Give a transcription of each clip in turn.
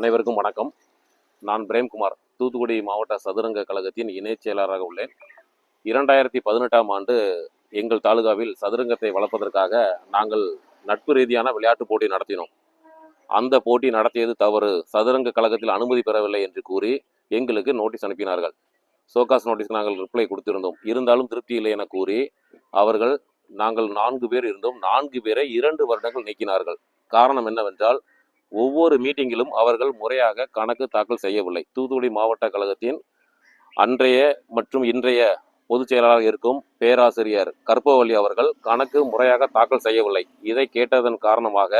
அனைவருக்கும் வணக்கம். நான் பிரேம்குமார். தூத்துக்குடி மாவட்ட சதுரங்க கழகத்தின் இணைச் செயலாளராக உள்ளேன். இரண்டாயிரத்தி பதினெட்டாம் ஆண்டு எங்கள் தாலுகாவில் சதுரங்கத்தை வளர்ப்பதற்காக நாங்கள் நட்பு ரீதியான விளையாட்டுப் போட்டி நடத்தினோம். அந்த போட்டி நடத்தியது தவறு. சதுரங்க கழகத்தில் அனுமதி பெறவில்லை என்று கூறி எங்களுக்கு நோட்டீஸ் அனுப்பினார்கள். சோகாஸ் நோட்டீஸ் நாங்கள் ரிப்ளை கொடுத்திருந்தோம். இருந்தாலும் திருப்தி இல்லை என கூறி அவர்கள் நாங்கள் நான்கு பேர் இருந்தோம். நான்கு பேரை இரண்டு வருடங்கள் நீக்கினார்கள். காரணம் என்னவென்றால் ஒவ்வொரு மீட்டிங்கிலும் அவர்கள் முறையாக கணக்கு தாக்கல் செய்யவில்லை. தூத்துக்குடி மாவட்ட கழகத்தின் அன்றைய மற்றும் இன்றைய பொதுச் செயலாளர் இருக்கும் பேராசிரியர் கற்பவல்லி அவர்கள் கணக்கு முறையாக தாக்கல் செய்யவில்லை. இதை கேட்டதன் காரணமாக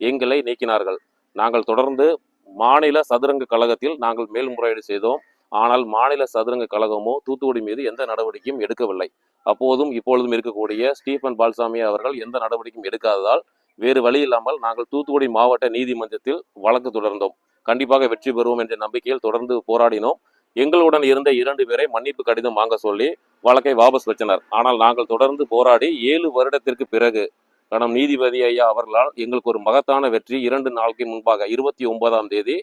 எங்களை நீக்கினார்கள். நாங்கள் தொடர்ந்து மாநில சதுரங்க கழகத்தில் நாங்கள் மேல்முறையீடு செய்தோம். ஆனால் மாநில சதுரங்க கழகமோ தூத்துக்குடி மீது எந்த நடவடிக்கையும் எடுக்கவில்லை. அப்போதும் இப்பொழுதும் இருக்கக்கூடிய ஸ்டீஃபன் பால்சாமி அவர்கள் எந்த நடவடிக்கையும் எடுக்காததால் வேறு வழி இல்லாமல் நாங்கள் தூத்துக்குடி மாவட்ட நீதிமன்றத்தில் வழக்கு தொடர்ந்தோம். கண்டிப்பாக வெற்றி பெறுவோம் என்ற நம்பிக்கையில் தொடர்ந்து போராடினோம். எங்களுடன் இருந்த இரண்டு பேரை மன்னிப்பு கடிதம் வாங்க சொல்லி வழக்கை வாபஸ் வச்சனர் ஆனால் நாங்கள் தொடர்ந்து போராடி ஏழு வருடத்திற்கு பிறகு கணம் நீதிபதி ஐயா அவர்களால் எங்களுக்கு ஒரு மகத்தான வெற்றி இரண்டு நாளுக்கு முன்பாக இருபத்தி ஒன்பதாம் தேதி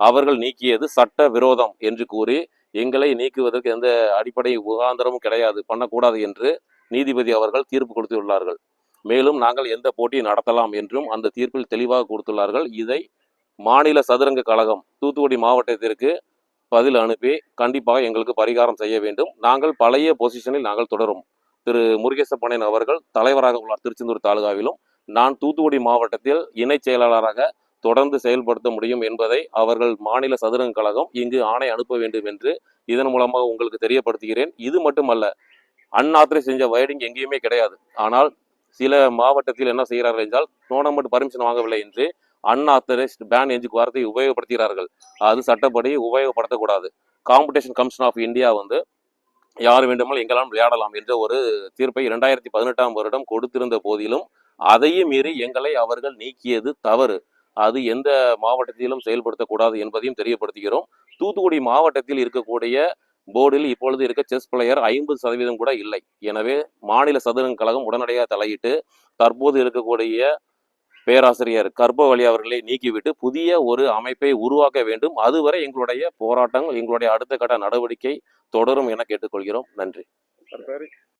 அவர்கள் நீக்கியது சட்ட விரோதம் என்று கூறி எங்களை நீக்குவதற்கு எந்த அடிப்படை உகாந்திரமும் கிடையாது பண்ணக்கூடாது என்று நீதிபதி அவர்கள் தீர்ப்பு கொடுத்துள்ளார்கள். மேலும் நாங்கள் எந்த போட்டியை நடத்தலாம் என்றும் அந்த தீர்ப்பில் தெளிவாக கொடுத்துள்ளார்கள். இதை மாநில சதுரங்க கழகம் தூத்துக்குடி மாவட்டத்திற்கு பதில் அனுப்பி கண்டிப்பாக எங்களுக்கு பரிகாரம் செய்ய வேண்டும். நாங்கள் பழைய பொசிஷனில் நாங்கள் தொடரும். திரு. முருகேசப்பண்ணன் அவர்கள் தலைவராக உள்ளார். திருச்செந்தூர் தாலுகாவிலும் நான் தூத்துக்குடி மாவட்டத்தில் இணைச் செயலாளராக தொடர்ந்து செயல்படுத்த முடியும் என்பதை அவர்கள் மாநில சதுரங்க கழகம் இங்கு ஆணை அனுப்ப வேண்டும் என்று இதன் மூலமாக உங்களுக்கு தெரியப்படுத்துகிறேன். இது மட்டுமல்ல அன்ஆத்தரைஸ் செஞ்ச வைடிங் எங்கேயுமே கிடையாது. ஆனால் சில மாவட்டத்தில் என்ன செய்கிறார்கள் என்றால் டோர்னமெண்ட் பர்மிஷன் வாங்கவில்லை என்று அன்ஆத்தரைஸ்ட் பேன் என்று வார்த்தையை உபயோகப்படுத்துகிறார்கள். அது சட்டப்படி உபயோகப்படுத்தக்கூடாது. காம்படிஷன் கமிஷன் ஆஃப் இந்தியா வந்து யார் வேண்டுமானால் எங்களால் விளையாடலாம் என்ற ஒரு தீர்ப்பை இரண்டாயிரத்தி பதினெட்டாம் வருடம் கொடுத்திருந்த போதிலும் அதையும் மீறி எங்களை அவர்கள் நீக்கியது தவறு. அது எந்த மாவட்டத்திலும் செயல்படுத்தக்கூடாது என்பதையும் தெரியப்படுத்துகிறோம். தூத்துக்குடி மாவட்டத்தில் இருக்கக்கூடிய போர்டில் இப்பொழுது இருக்க செஸ் பிளேயர் ஐம்பது சதவீதம் கூட இல்லை. எனவே மாநில சதுரங்க கழகம் உடனடியாக தலையிட்டு தற்போது இருக்கக்கூடிய பேராசிரியர் கர்ப்பவழி அவர்களை நீக்கிவிட்டு புதிய ஒரு அமைப்பை உருவாக்க வேண்டும். அதுவரை எங்களுடைய போராட்டங்கள் எங்களுடைய அடுத்த கட்ட நடவடிக்கை தொடரும் என கேட்டுக்கொள்கிறோம். நன்றி.